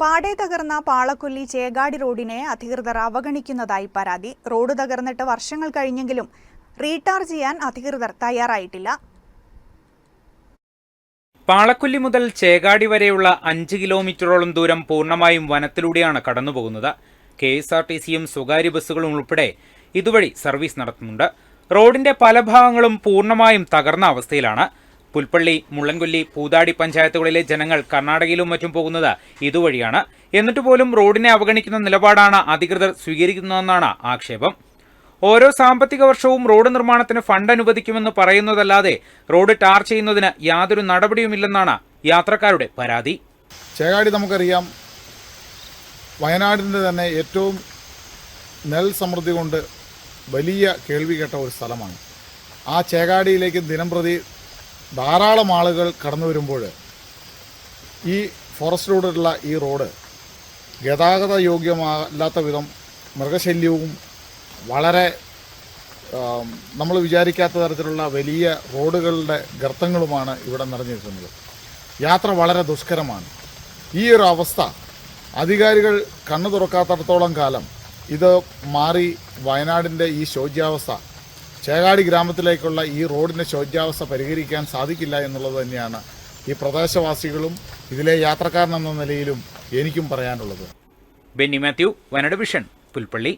പാടെ തകർന്ന പാളക്കൊല്ലി ചേകാടി റോഡിനെ അധികൃതർ അവഗണിക്കുന്നതായി പരാതി. റോഡ് തകർന്നിട്ട് വർഷങ്ങൾ കഴിഞ്ഞെങ്കിലും റീടാർ ചെയ്യാൻ അധികൃതർ തയ്യാറായിട്ടില്ല. പാളക്കൊല്ലി മുതൽ ചേകാടി വരെയുള്ള അഞ്ച് കിലോമീറ്ററോളം ദൂരം പൂർണമായും വനത്തിലൂടെയാണ് കടന്നുപോകുന്നത്. കെ എസ് ആർ ടി സിയും സ്വകാര്യ ബസ്സുകളും ഉൾപ്പെടെ ഇതുവഴി സർവീസ് നടത്തുന്നുണ്ട്. റോഡിന്റെ പല ഭാഗങ്ങളും പൂർണമായും തകർന്ന അവസ്ഥയിലാണ്. പുൽപ്പള്ളി മുള്ളൻകൊല്ലി പൂതാടി പഞ്ചായത്തുകളിലെ ജനങ്ങൾ കർണാടകയിലും മറ്റും പോകുന്നത് ഇതുവഴിയാണ്. എന്നിട്ട് പോലും റോഡിനെ അവഗണിക്കുന്ന നിലപാടാണ് അധികൃതർ സ്വീകരിക്കുന്നതെന്നാണ് ആക്ഷേപം. ഓരോ സാമ്പത്തിക വർഷവും റോഡ് നിർമ്മാണത്തിന് ഫണ്ട് അനുവദിക്കുമെന്ന് പറയുന്നതല്ലാതെ റോഡ് ടാർ ചെയ്യുന്നതിന് യാതൊരു നടപടിയുമില്ലെന്നാണ് യാത്രക്കാരുടെ പരാതി. ചേകാടി നമുക്കറിയാം വയനാടിന്റെ തന്നെ ഏറ്റവും നെൽ സമൃദ്ധി കൊണ്ട് വലിയ കേൾവി കേട്ട ഒരു സ്ഥലമാണ്. ആ ചേകാടിയിലേക്ക് ദിനംപ്രതി ധാരാളം ആളുകൾ കടന്നു വരുമ്പോൾ ഈ ഫോറസ്റ്റ് റോഡിലുള്ള ഈ റോഡ് ഗതാഗത യോഗ്യമല്ലാത്ത വിധം മൃഗശല്യവും വളരെ നമ്മൾ വിചാരിക്കാത്ത തരത്തിലുള്ള വലിയ റോഡുകളുടെ ഗർത്തങ്ങളുമാണ് ഇവിടെ നിറഞ്ഞിരിക്കുന്നത്. യാത്ര വളരെ ദുഷ്കരമാണ്. ഈ ഒരു അവസ്ഥ അധികാരികൾ കണ്ണു തുറക്കാത്തടത്തോളം കാലം ഇത് മാറി വയനാടിന്റെ ഈ ശോച്യാവസ്ഥ ചേകാടി ഗ്രാമത്തിലേക്കുള്ള ഈ റോഡിന്റെ ശോച്യാവസ്ഥ പരിഹരിക്കാൻ സാധിക്കില്ല എന്നുള്ളത് തന്നെയാണ് ഈ പ്രദേശവാസികളും ഇതിലെ യാത്രക്കാരൻ എന്ന നിലയിലും എനിക്കും പറയാനുള്ളത്. ബെന്നി മാത്യു വയനാട് വിഷൻ പുൽപ്പള്ളി.